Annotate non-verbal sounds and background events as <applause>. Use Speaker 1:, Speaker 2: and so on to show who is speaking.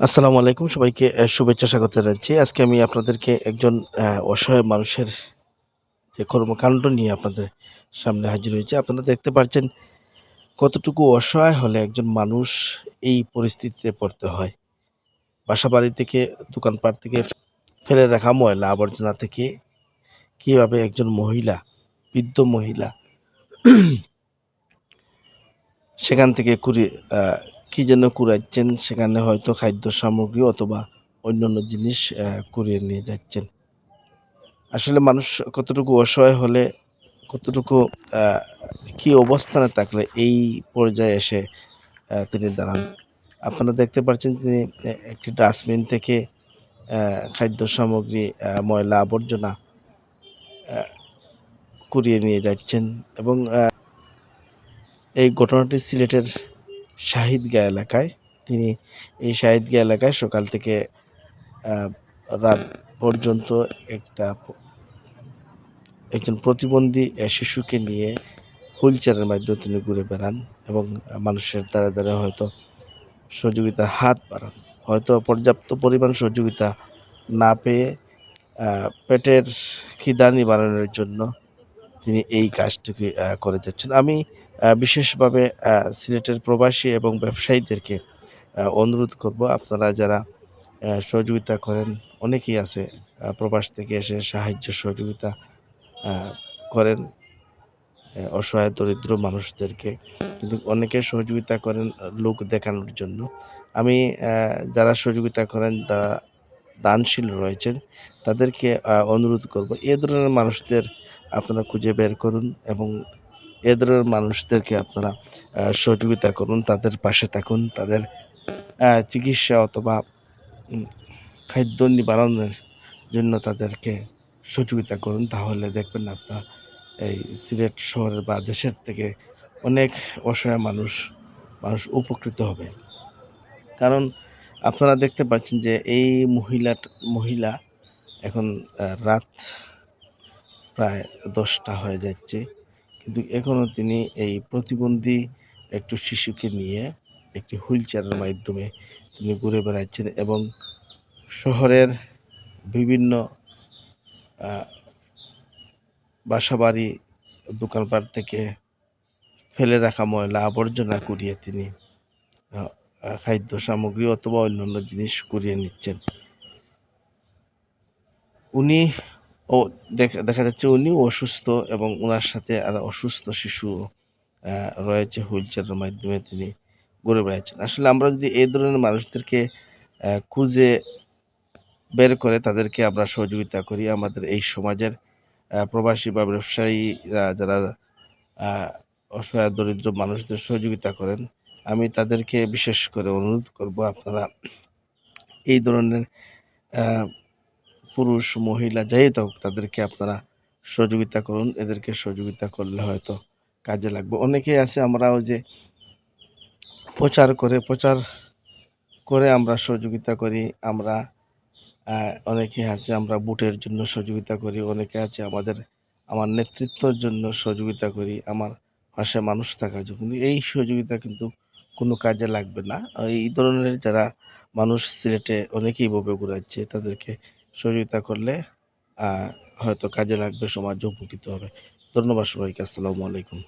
Speaker 1: আসসালামু আলাইকুম, সবাইকে শুভেচ্ছা স্বাগত জানাচ্ছি। আজকে আমি আপনাদেরকে একজন অসহায় মানুষের যে কর্মকাণ্ড নিয়ে আপনাদের সামনে হাজির হয়েছে। আপনারা দেখতে পাচ্ছেন কতটুকু অসহায় হলে একজন মানুষ এই পরিস্থিতিতে পড়তে হয়। বাসা বাড়ি থেকে, দোকানপাট থেকে ফেলে রাখা ময়লা আবর্জনা থেকে কীভাবে একজন মহিলা, বৃদ্ধ মহিলা, <clears throat> সেখান থেকে কুড়ি কি যেন কুড়াচ্ছেন সেখানে হয়তো খাদ্য সামগ্রী অথবা অন্যান্য জিনিস কুড়িয়ে নিয়ে যাচ্ছেন। আসলে মানুষ কতটুকু অসহায় হলে, কতটুকু কি অবস্থানে থাকলে এই পর্যায়ে এসে তিনি দাঁড়ান। আপনারা দেখতে পাচ্ছেন তিনি একটি ডাস্টবিন থেকে খাদ্য সামগ্রী ময়লা আবর্জনা কুড়িয়ে নিয়ে যাচ্ছেন এবং এই ঘটনাটি সিলেটের শাহিদগা এলাকায়। তিনি এই শাহিদগা এলাকায় সকাল থেকে রাত পর্যন্ত একটা একজন প্রতিবন্ধী শিশুকে নিয়ে হুইল চেয়ারের মাধ্যমে তিনি ঘুরে বেড়ান এবং মানুষের দ্বারা দ্বারা হয়তো সহযোগিতার হাত বাড়ান। হয়তো পর্যাপ্ত পরিমাণ সহযোগিতা না পেয়ে পেটের খিদা নিবারণের জন্য তিনি এই কাজটিকে করে যাচ্ছেন। আমি বিশেষভাবে সিলেটের প্রবাসী এবং ব্যবসায়ীদেরকে অনুরোধ করব আপনারা যারা সহযোগিতা করেন, অনেকেই আছে প্রবাস থেকে এসে সাহায্য, সহযোগিতা করেন অসহায়, দরিদ্র মানুষদেরকে। কিন্তু অনেকে সহযোগিতা করেন, লোক দেখানোর জন্য। আমি যারা সহযোগিতা করেন তারা দানশীল রয়েছেন, তাদেরকে অনুরোধ করব, এ ধরনের মানুষদের আপনারা খুঁজে বের করুন এবং এ ধরনের মানুষদেরকে আপনারা সহযোগিতা করুন, তাদের পাশে থাকুন, তাদের চিকিৎসা অথবা খাদ্য নিবারণের জন্য তাদেরকে সহযোগিতা করুন। তাহলে দেখবেন আপনার এই সিলেট শহরের বা দেশের থেকে অনেক অসহায় মানুষ মানুষ উপকৃত হবে। কারণ আপনারা দেখতে পাচ্ছেন যে এই মহিলা মহিলা এখন রাত প্রায় দশটা হয়ে যাচ্ছে। কিন্তু এখনও তিনি এই প্রতিবন্ধী একটু শিশুকে নিয়ে একটি হুইল চেয়ারের মাধ্যমে তিনি ঘুরে বেড়াচ্ছেন এবং শহরের বিভিন্ন বাসাবাড়ি দোকানপাট থেকে ফেলে রাখা ময়লা আবর্জনা কুড়িয়ে তিনি খাদ্য সামগ্রী অথবা অন্যান্য জিনিস কুড়িয়ে নিচ্ছেন। উনি ও দেখা যাচ্ছে উনি অসুস্থ এবং ওনার সাথে আর অসুস্থ শিশু রয়েছে হুইল চেয়ারের মাধ্যমে তিনি ঘুরে বেড়াচ্ছেন। আসলে আমরা যদি এই ধরনের মানুষদেরকে খুঁজে বের করে তাদেরকে আমরা সহযোগিতা করি, আমাদের এই সমাজের প্রবাসী বা ব্যবসায়ীরা যারা অসহায়, দরিদ্র মানুষদের সহযোগিতা করেন, আমি তাদেরকে বিশেষ করে অনুরোধ করব আপনারা এই ধরনের পুরুষ, মহিলা, যাই হোক তাদেরকে আপনারা সহযোগিতা করুন। এদেরকে সহযোগিতা করলে হয়তো কাজে লাগবে। অনেকেই আছে, আমরাও যে প্রচার করে প্রচার করে আমরা সহযোগিতা করি। আমরা অনেকে আছে, আমরা বুটের জন্য সহযোগিতা করি। অনেকে আছে, আমাদের, আমার নেতৃত্বর জন্য সহযোগিতা করি। আমার পাশে মানুষ থাকার জন্য। কিন্তু এই সহযোগিতা কিন্তু কোনো কাজে লাগবে না। এই ধরনের যারা মানুষ সিলেটে অনেকেই ভাবে ঘুরাচ্ছে, তাদেরকে সহযোগিতা করলে হয়তো কাজে লাগবে সমাজ উপকৃত হবে। ধন্যবাদ সবাইকে আসসালামু আলাইকুম।